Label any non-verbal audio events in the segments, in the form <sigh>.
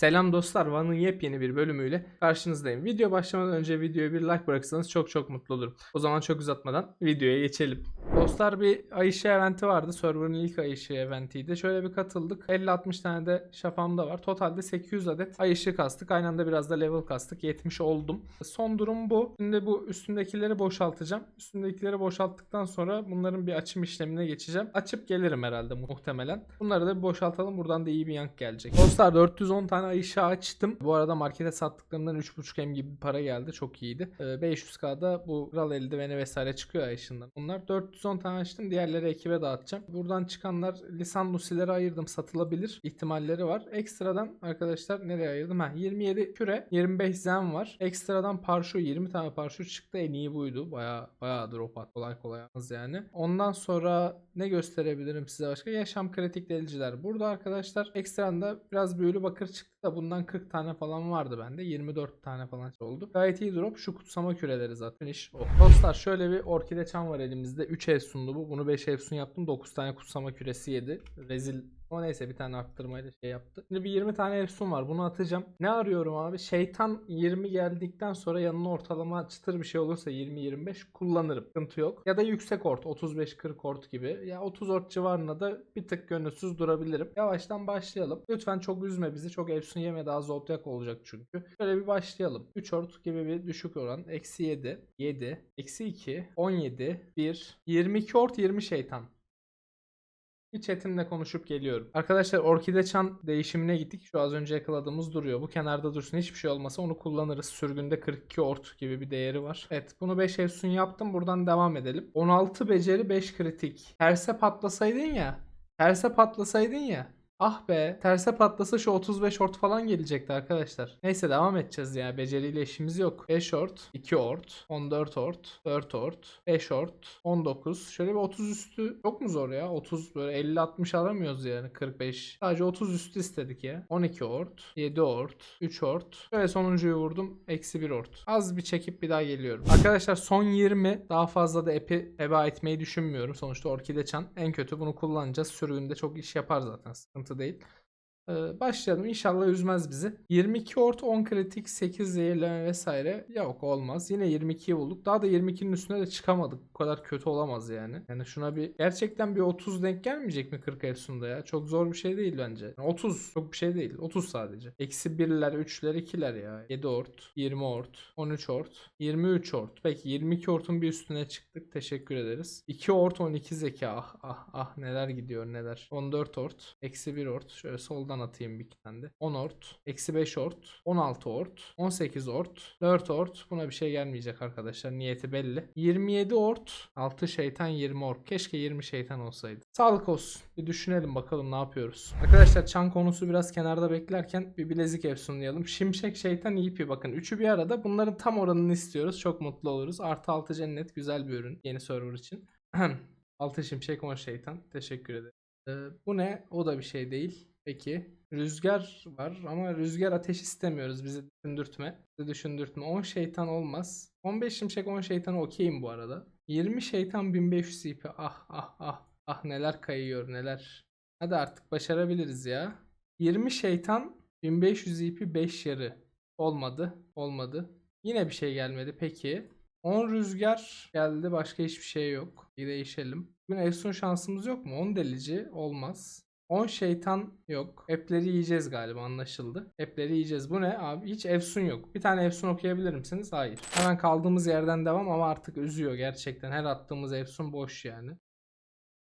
Selam dostlar, Van'ın yepyeni bir bölümüyle karşınızdayım. Video başlamadan önce videoya bir like bırakırsanız çok çok mutlu olurum. O zaman çok uzatmadan videoya geçelim. Dostlar bir Ayşe eventi vardı. Server'ın ilk Ayşe eventiydi. Şöyle bir katıldık. 50-60 tane de şafamda var. Totalde 800 adet Ayşe kastık. Aynı anda biraz da level kastık. 70 oldum. Son durum bu. Şimdi bu üstündekileri boşaltacağım. Üstündekileri boşalttıktan sonra bunların bir açım işlemine geçeceğim. Açıp gelirim herhalde muhtemelen. Bunları da bir boşaltalım. Buradan da iyi bir yank gelecek. Dostlar 410 tane Ayşe açtım. Bu arada markete sattıklarımdan 3.5M gibi bir para geldi. Çok iyiydi. Ee, 500K'da bu kral eldiveni vesaire çıkıyor Ayşe'nden. Bunlar 410 tane açtım. Diğerleri ekibe dağıtacağım. Buradan çıkanlar lisan lusilere ayırdım. Satılabilir ihtimalleri var. Ekstradan arkadaşlar nereye ayırdım? Ha 27 küre, 25 zen var. Ekstradan parşu 20 tane parşu çıktı. En iyi buydu. Baya baya drop at. Kolay kolay az yani. Ondan sonra ne gösterebilirim size başka? Yaşam kritik deliciler. Burada arkadaşlar ekstradan da biraz büyülü bakır çıktı da bundan 40 tane falan vardı bende. 24 tane falan oldu. Gayet iyi drop. Şu kutsama küreleri zaten iş o. Dostlar şöyle bir orkide çam var elimizde. 3 efsundu bu. Bunu 5 efsun yaptım. 9 tane kutsama küresi yedi. Rezil ama neyse bir tane arttırmayla şey yaptı. Şimdi bir 20 tane efsun var. Bunu atacağım. Ne arıyorum abi? Şeytan 20 geldikten sonra yanına ortalama çıtır bir şey olursa 20-25 kullanırım. Sıkıntı yok. Ya da yüksek ort. 35-40 ort gibi. Ya 30 ort civarında da bir tık gönülsüz durabilirim. Yavaştan başlayalım. Lütfen çok üzme bizi. Çok efsun yeme daha zoltyak olacak çünkü. Şöyle bir başlayalım. 3 ort gibi bir düşük oran. Eksi 7. 7. Eksi 2. 17. 1. 22 ort 20 şeytan. Bir chatimle konuşup geliyorum. Arkadaşlar Orkide Çan değişimine gittik. Şu az önce yakaladığımız duruyor. Bu kenarda dursun. Hiçbir şey olmasa onu kullanırız. Sürgünde 42 ort gibi bir değeri var. Evet bunu 5 efsun yaptım. Buradan devam edelim. 16 beceri 5 kritik. Terse patlasaydın ya. Terse patlasaydın ya. Ah be terse patlasa şu 35 ort falan gelecekti arkadaşlar. Neyse devam edeceğiz ya. Beceriyle işimiz yok. 5 ort, 2 ort, 14 ort, 4 ort, 5 ort, 19. Şöyle bir 30 üstü çok mu zor ya? 30 böyle 50-60 aramıyoruz yani 45. Sadece 30 üstü istedik ya. 12 ort, 7 ort, 3 ort. Şöyle sonuncuyu vurdum. Eksi 1 ort. Az bir çekip bir daha geliyorum. Arkadaşlar son 20 daha fazla da epi heba etmeyi düşünmüyorum. Sonuçta orkide çan en kötü bunu kullanacağız. Sürgünde çok iş yapar zaten. Sıkıntı değil. Ee, başlayalım. İnşallah üzmez bizi. 22 ort, 10 kritik, 8 zehirleme vesaire. Yok olmaz. Yine 22'yi bulduk. Daha da 22'nin üstüne de çıkamadık. Bu kadar kötü olamaz yani. Yani şuna bir gerçekten bir 30 denk gelmeyecek mi 40 Efsun'da ya? Çok zor bir şey değil bence. Yani 30 çok bir şey değil. 30 sadece. Eksi 1'ler, 3'ler, 2'ler ya. 7 ort, 20 ort, 13 ort, 23 ort. Peki 22 ortun bir üstüne çıktık. Teşekkür ederiz. 2 ort, 12 zeka. Ah ah ah neler gidiyor neler. 14 ort, eksi 1 ort. Şöyle soldan atayım bir tane de. 10 ort, eksi 5 ort, 16 ort, 18 ort, 4 ort. Buna bir şey gelmeyecek arkadaşlar. Niyeti belli. 27 ort, 6 şeytan 20 ort. Keşke 20 şeytan olsaydı. Sağlık olsun. Bir düşünelim bakalım ne yapıyoruz. Arkadaşlar çan konusu biraz kenarda beklerken bir bilezik efsunlayalım. Şimşek şeytan ipi bakın. Üçü bir arada. Bunların tam oranını istiyoruz. Çok mutlu oluruz. Artı 6 cennet güzel bir ürün. Yeni server için. <clears throat> 6 şimşek 10 şeytan. Teşekkür ederim. Ee, bu ne? O da bir şey değil. Peki. Rüzgar var ama rüzgar ateş istemiyoruz. Bizi düşündürtme. Bizi düşündürtme. 10 şeytan olmaz. 15 şimşek 10 şeytan okeyim bu arada. 20 şeytan 1500 ip. Ah ah ah. Ah neler kayıyor neler. Hadi artık başarabiliriz ya. 20 şeytan 1500 ipi 5 yarı. Olmadı. Olmadı. Yine bir şey gelmedi. Peki. 10 rüzgar geldi. Başka hiçbir şey yok. Bir değişelim. Bugün Efsun şansımız yok mu? 10 delici olmaz. 10 şeytan yok. App'leri yiyeceğiz galiba anlaşıldı. App'leri yiyeceğiz. Bu ne abi? Hiç Efsun yok. Bir tane Efsun okuyabilir misiniz? Hayır. Hemen kaldığımız yerden devam ama artık üzüyor gerçekten. Her attığımız Efsun boş yani.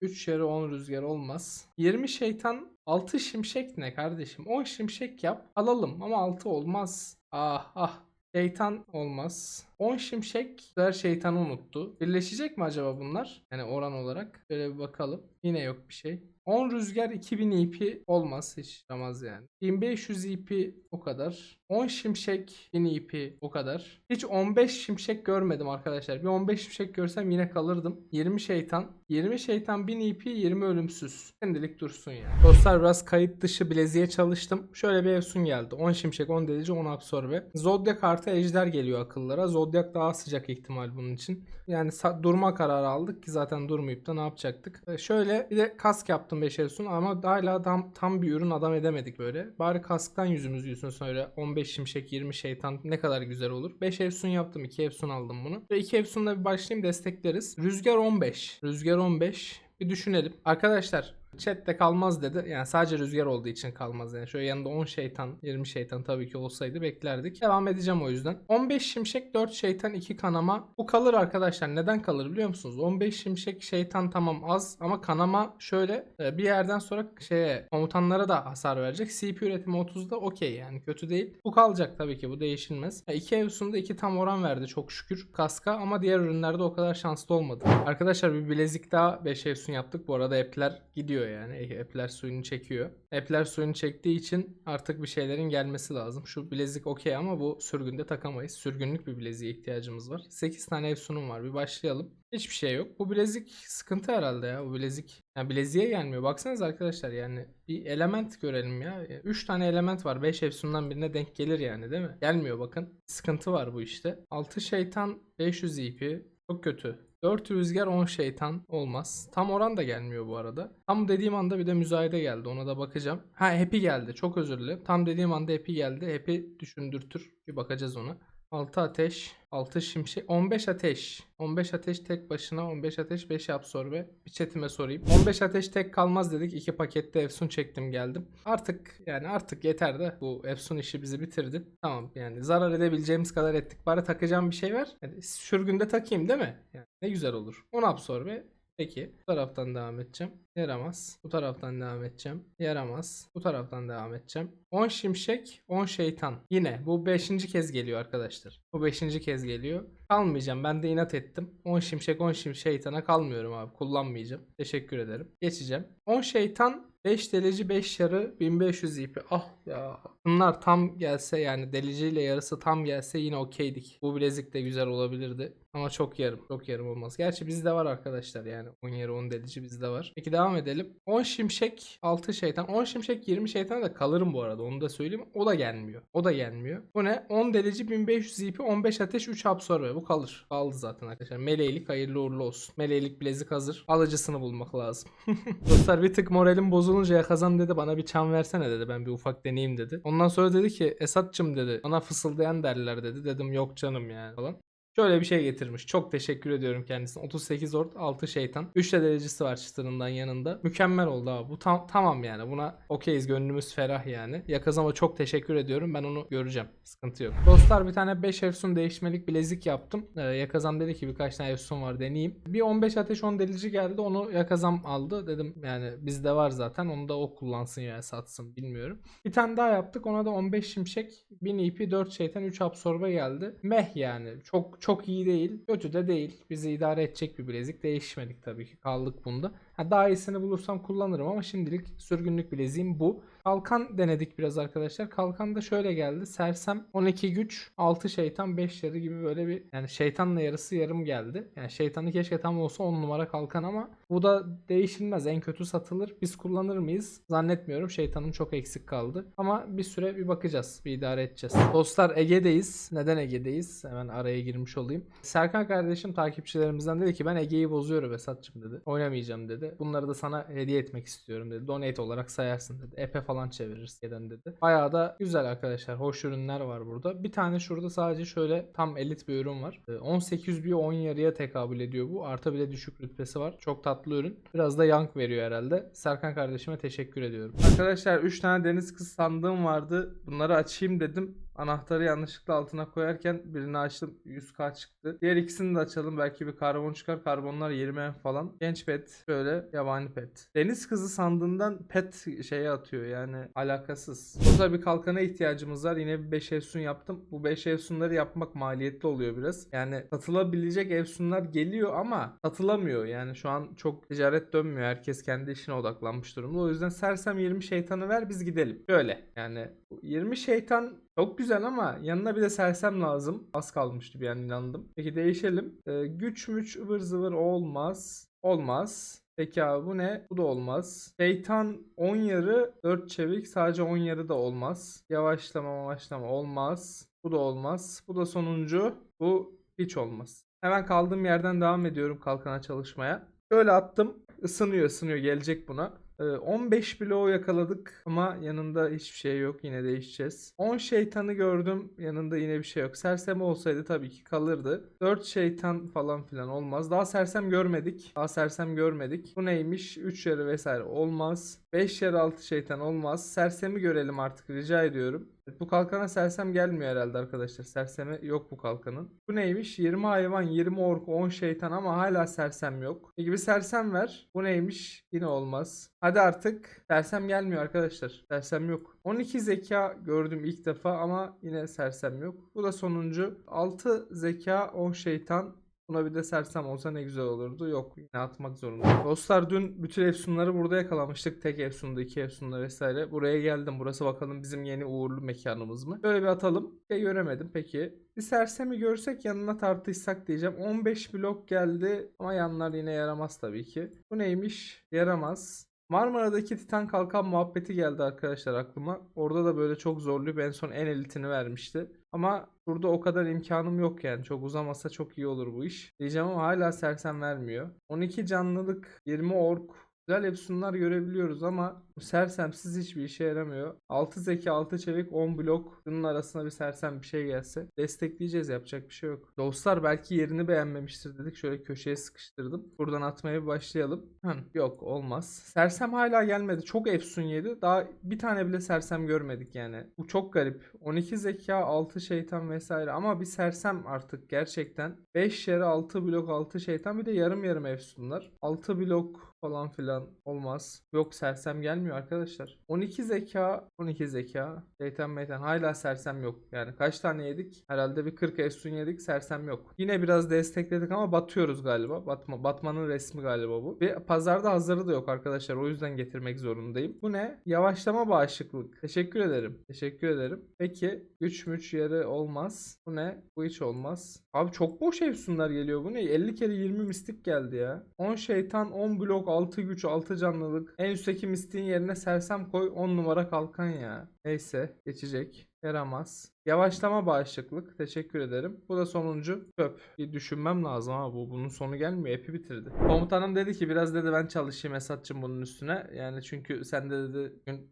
3 yarı 10 rüzgar olmaz. 20 şeytan 6 şimşek ne kardeşim? 10 şimşek yap alalım ama 6 olmaz. Ah ah Şeytan olmaz. 10 şimşek her şeytanı unuttu. Birleşecek mi acaba bunlar? Yani oran olarak. Şöyle bir bakalım. Yine yok bir şey. 10 rüzgar 2000 ip olmaz hiç yaramaz yani. 1500 ip o kadar. 10 şimşek 1000 ip o kadar. Hiç 15 şimşek görmedim arkadaşlar. Bir 15 şimşek görsem yine kalırdım. 20 şeytan 20 şeytan 1000 EP 20 ölümsüz. Şimdilik dursun ya. Dostlar biraz kayıt dışı bileziğe çalıştım. Şöyle bir Efsun geldi. 10 şimşek 10 delici 10 absorbe. Zodiac artı ejder geliyor akıllara. Zodiac daha sıcak ihtimal bunun için. Yani durma kararı aldık ki zaten durmayıp da ne yapacaktık. Ee, şöyle bir de kask yaptım 5 Efsun ama hala tam, tam bir ürün adam edemedik böyle. Bari kasktan yüzümüz gülsün sonra 15 şimşek 20 şeytan ne kadar güzel olur. 5 Efsun yaptım 2 Efsun aldım bunu. Ve 2 Efsun'la bir başlayayım destekleriz. Rüzgar 15. Rüzgar 15. Bir düşünelim. Arkadaşlar chatte kalmaz dedi. Yani sadece rüzgar olduğu için kalmaz yani. Şöyle yanında 10 şeytan, 20 şeytan tabii ki olsaydı beklerdik. Devam edeceğim o yüzden. 15 şimşek, 4 şeytan, 2 kanama. Bu kalır arkadaşlar. Neden kalır biliyor musunuz? 15 şimşek şeytan tamam az ama kanama şöyle e, bir yerden sonra şeye komutanlara da hasar verecek. CP üretimi 30'da okey yani kötü değil. Bu kalacak tabii ki bu değişilmez. 2 Evsun'da 2 tam oran verdi çok şükür kaska ama diğer ürünlerde o kadar şanslı olmadı. Arkadaşlar bir bilezik daha 5 Evsun yaptık. Bu arada app'ler gidiyor yani. App'ler suyunu çekiyor. App'ler suyunu çektiği için artık bir şeylerin gelmesi lazım. Şu bilezik okey ama bu sürgünde takamayız. Sürgünlük bir bileziğe ihtiyacımız var. 8 tane Evsun'um var. Bir başlayalım. Hiçbir şey yok. Bu bilezik sıkıntı herhalde ya. Bu bilezik. Yani bileziğe gelmiyor. Baksanız arkadaşlar yani bir element görelim ya. 3 tane element var. 5 Efsun'dan birine denk gelir yani değil mi? Gelmiyor bakın. Sıkıntı var bu işte. 6 şeytan 500 EP. Çok kötü. 4 rüzgar 10 şeytan olmaz. Tam oran da gelmiyor bu arada. Tam dediğim anda bir de müzayede geldi. Ona da bakacağım. Ha happy geldi. Çok özür dilerim. Tam dediğim anda happy geldi. Happy düşündürtür. Bir bakacağız ona. 6 ateş, 6 şimşek, 15 ateş. 15 ateş tek başına, 15 ateş, 5 absorbe. Bir chatime sorayım. 15 ateş tek kalmaz dedik. 2 pakette Efsun çektim geldim. Artık yani artık yeter de bu Efsun işi bizi bitirdi. Tamam yani zarar edebileceğimiz kadar ettik. Bari takacağım bir şey var. Yani sürgünde takayım değil mi? Yani ne güzel olur. 10 absorbe. Peki. Bu taraftan devam edeceğim. Yaramaz. Bu taraftan devam edeceğim. Yaramaz. Bu taraftan devam edeceğim. 10 şimşek, 10 şeytan. Yine bu 5. kez geliyor arkadaşlar. Bu 5. kez geliyor. Kalmayacağım. Ben de inat ettim. 10 şimşek, 10 şimşek şeytana kalmıyorum abi. Kullanmayacağım. Teşekkür ederim. Geçeceğim. 10 şeytan, 5 delici 5 yarı 1500 ipi. Ah ya. Bunlar tam gelse yani deliciyle yarısı tam gelse yine okeydik. Bu bilezik de güzel olabilirdi. Ama çok yarım. Çok yarım olmaz. Gerçi bizde var arkadaşlar yani. 10 yarı 10 delici bizde var. Peki devam edelim. 10 şimşek 6 şeytan. 10 şimşek 20 şeytana da kalırım bu arada. Onu da söyleyeyim. O da gelmiyor. O da gelmiyor. Bu ne? 10 delici 1500 ipi 15 ateş 3 absorbe. Bu kalır. Kaldı zaten arkadaşlar. Meleğilik hayırlı uğurlu olsun. Meleğilik bilezik hazır. Alıcısını bulmak lazım. <laughs> Dostlar bir tık moralim bozulunca ya kazan dedi bana bir çan versene dedi. Ben bir ufak deneyeyim dedi. Ondan sonra dedi ki Esat'cım dedi. Bana fısıldayan derler dedi. Dedim yok canım yani falan. Şöyle bir şey getirmiş. Çok teşekkür ediyorum kendisine. 38 ort 6 şeytan. 3 de derecesi var çıtırından yanında. Mükemmel oldu abi. Bu tam tamam yani. Buna okeyiz. Gönlümüz ferah yani. Yakazama çok teşekkür ediyorum. Ben onu göreceğim. Sıkıntı yok. Dostlar bir tane 5 Efsun değişmelik bilezik yaptım. Ee, Yakazam dedi ki birkaç tane Efsun var deneyeyim. Bir 15 ateş 10 delici geldi. Onu Yakazam aldı. Dedim yani bizde var zaten. Onu da o kullansın ya satsın bilmiyorum. Bir tane daha yaptık. Ona da 15 şimşek 1000 EP 4 şeytan 3 absorbe geldi. Meh yani. Çok çok iyi değil. Kötü de değil. Bizi idare edecek bir bilezik. Değişmedik tabii ki. Kaldık bunda. Ha, daha iyisini bulursam kullanırım ama şimdilik sürgünlük bileziğim bu. Kalkan denedik biraz arkadaşlar. Kalkan da şöyle geldi. Sersem 12 güç, 6 şeytan, 5 yarı gibi böyle bir yani şeytanla yarısı yarım geldi. Yani şeytanı keşke tam olsa 10 numara kalkan ama bu da değişilmez. En kötü satılır. Biz kullanır mıyız? Zannetmiyorum. Şeytanım çok eksik kaldı. Ama bir süre bir bakacağız. Bir idare edeceğiz. Dostlar Ege'deyiz. Neden Ege'deyiz? Hemen araya girmiş olayım. Serkan kardeşim takipçilerimizden dedi ki ben Ege'yi bozuyorum Esat'cığım dedi. Oynamayacağım dedi. Bunları da sana hediye etmek istiyorum dedi. Donate olarak sayarsın dedi. Epe falan çeviririz Ege'den dedi. Bayağı da güzel arkadaşlar. Hoş ürünler var burada. Bir tane şurada sadece şöyle tam elit bir ürün var. Ee, 18 bir 10 yarıya tekabül ediyor bu. Artı bir de düşük rütbesi var. Çok tatlı ürün. Biraz da yank veriyor herhalde. Serkan kardeşime teşekkür ediyorum. Arkadaşlar 3 tane deniz kızı sandığım vardı. Bunları açayım dedim. Anahtarı yanlışlıkla altına koyarken birini açtım 100k çıktı. Diğer ikisini de açalım belki bir karbon çıkar. Karbonlar 20 falan. Genç pet şöyle yabani pet. Deniz kızı sandığından pet şeye atıyor yani alakasız. Burada bir kalkana ihtiyacımız var. Yine bir 5 efsun yaptım. Bu 5 efsunları yapmak maliyetli oluyor biraz. Yani satılabilecek efsunlar geliyor ama satılamıyor. Yani şu an çok ticaret dönmüyor. Herkes kendi işine odaklanmış durumda. O yüzden sersem 20 şeytanı ver biz gidelim. Şöyle yani 20 şeytan çok güzel ama yanına bir de sersem lazım. Az kalmıştı bir an inandım. Peki değişelim. Ee, güç müç ıvır zıvır olmaz. Olmaz. Peki abi bu ne? Bu da olmaz. Şeytan 10 yarı 4 çevik sadece 10 yarı da olmaz. Yavaşlama yavaşlama olmaz. Bu da olmaz. Bu da sonuncu. Bu hiç olmaz. Hemen kaldığım yerden devam ediyorum kalkana çalışmaya. Şöyle attım. Isınıyor ısınıyor gelecek buna. Ee, 15 bloğu yakaladık ama yanında hiçbir şey yok. Yine değişeceğiz. 10 şeytanı gördüm. Yanında yine bir şey yok. Sersem olsaydı tabii ki kalırdı. 4 şeytan falan filan olmaz. Daha sersem görmedik. Daha sersem görmedik. Bu neymiş? 3 yarı vesaire olmaz. 5 yarı 6 şeytan olmaz. Sersemi görelim artık rica ediyorum. Bu kalkana sersem gelmiyor herhalde arkadaşlar. Sersemi yok bu kalkanın. Bu neymiş? 20 hayvan, 20 ork, 10 şeytan ama hala sersem yok. Peki bir sersem ver. Bu neymiş? Yine olmaz. Hadi artık. Sersem gelmiyor arkadaşlar. Sersem yok. 12 zeka gördüm ilk defa ama yine sersem yok. Bu da sonuncu. 6 zeka, 10 şeytan. Buna bir de sersem olsa ne güzel olurdu. Yok yine atmak zorunda. Dostlar dün bütün efsunları burada yakalamıştık. Tek efsunda, iki efsunda vesaire. Buraya geldim. Burası bakalım bizim yeni uğurlu mekanımız mı? Böyle bir atalım. Şey göremedim peki. Bir sersemi görsek yanına tartışsak diyeceğim. 15 blok geldi ama yanlar yine yaramaz tabii ki. Bu neymiş? Yaramaz. Marmara'daki Titan Kalkan muhabbeti geldi arkadaşlar aklıma. Orada da böyle çok zorluydu. En son en elitini vermişti. Ama burada o kadar imkanım yok yani. Çok uzamasa çok iyi olur bu iş. Diyeceğim ama hala sersem vermiyor. 12 canlılık, 20 ork. Güzel efsunlar görebiliyoruz ama sersemsiz hiçbir işe yaramıyor. 6 zeki, 6 çevik, 10 blok. Bunun arasına bir sersem bir şey gelse destekleyeceğiz yapacak bir şey yok. Dostlar belki yerini beğenmemiştir dedik. Şöyle köşeye sıkıştırdım. Buradan atmaya bir başlayalım. Hı, yok olmaz. Sersem hala gelmedi. Çok efsun yedi. Daha bir tane bile sersem görmedik yani. Bu çok garip. 12 zeka, 6 şeytan vesaire ama bir sersem artık gerçekten. 5 yarı 6 blok 6 şeytan bir de yarım yarım efsunlar. 6 blok falan filan olmaz. Yok sersem gelmiyor arkadaşlar. 12 zeka, 12 zeka. Şeytan meytan hala sersem yok. Yani kaç tane yedik? Herhalde bir 40 efsun yedik sersem yok. Yine biraz destekledik ama batıyoruz galiba. Batma, batmanın resmi galiba bu. Ve pazarda hazırı da yok arkadaşlar. O yüzden getirmek zorundayım. Bu ne? Yavaşlama bağışıklık. Teşekkür ederim. Teşekkür ederim. Peki 3 müç yarı olmaz. Bu ne? Bu hiç olmaz. Abi çok boş efsunlar geliyor. Bu ne? 50 kere 20 mistik geldi ya. 10 şeytan, 10 blok, 6 güç, 6 canlılık. En üstteki mistiğin yerine sersem koy 10 numara kalkan ya. Neyse geçecek. Yaramaz. Yavaşlama bağışıklık. Teşekkür ederim. Bu da sonuncu. Çöp. Bir düşünmem lazım ama bu bunun sonu gelmiyor. Epi bitirdi. Komutanım dedi ki biraz dedi ben çalışayım Esat'cığım bunun üstüne. Yani çünkü sen de dedi gün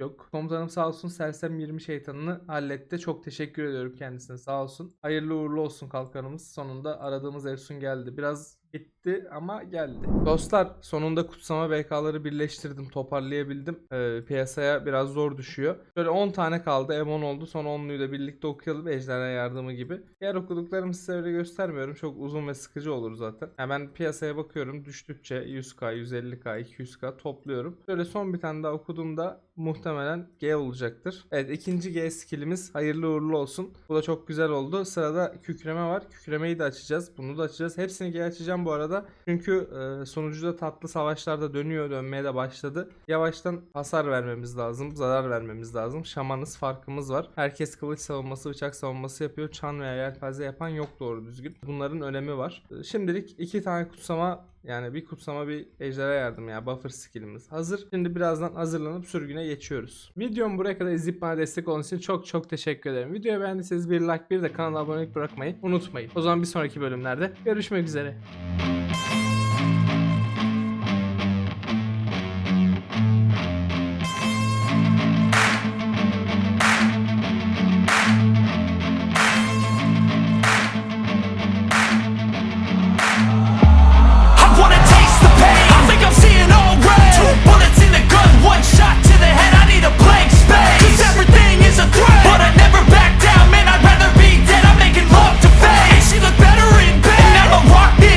yok. Komutanım sağ olsun Sersem 20 şeytanını halletti. Çok teşekkür ediyorum kendisine sağ olsun. Hayırlı uğurlu olsun kalkanımız. Sonunda aradığımız Efsun geldi. Biraz gitti ama geldi. Dostlar sonunda kutsama BK'ları birleştirdim. Toparlayabildim. Ee, piyasaya biraz zor düşüyor. Böyle 10 tane kaldı. M10 oldu. Son 10'luyu da birlikte okuyalım. Ejderha yardımı gibi. Diğer okuduklarımı size öyle göstermiyorum. Çok uzun ve sıkıcı olur zaten. Hemen piyasaya bakıyorum. Düştükçe 100k, 150k, 200k topluyorum. Böyle son bir tane daha okuduğumda muhtemelen G olacaktır. Evet ikinci G skillimiz hayırlı uğurlu olsun. Bu da çok güzel oldu. Sırada kükreme var. Kükremeyi de açacağız. Bunu da açacağız. Hepsini G açacağım bu arada. Çünkü e, sonucuda tatlı savaşlarda dönüyor. Dönmeye de başladı. Yavaştan hasar vermemiz lazım. Zarar vermemiz lazım. Şamanız farkımız var. Herkes kılıç savunması, bıçak savunması yapıyor. Çan veya yelpaze yapan yok doğru düzgün. Bunların önemi var. E, Şimdilik iki tane kutsama yani bir kutsama bir ejderha yardım ya buffer skillimiz hazır. Şimdi birazdan hazırlanıp sürgüne geçiyoruz. Videomu buraya kadar izleyip bana destek olduğunuz için çok çok teşekkür ederim. Videoyu beğendiyseniz bir like bir de kanala abonelik bırakmayı unutmayın. O zaman bir sonraki bölümlerde görüşmek üzere.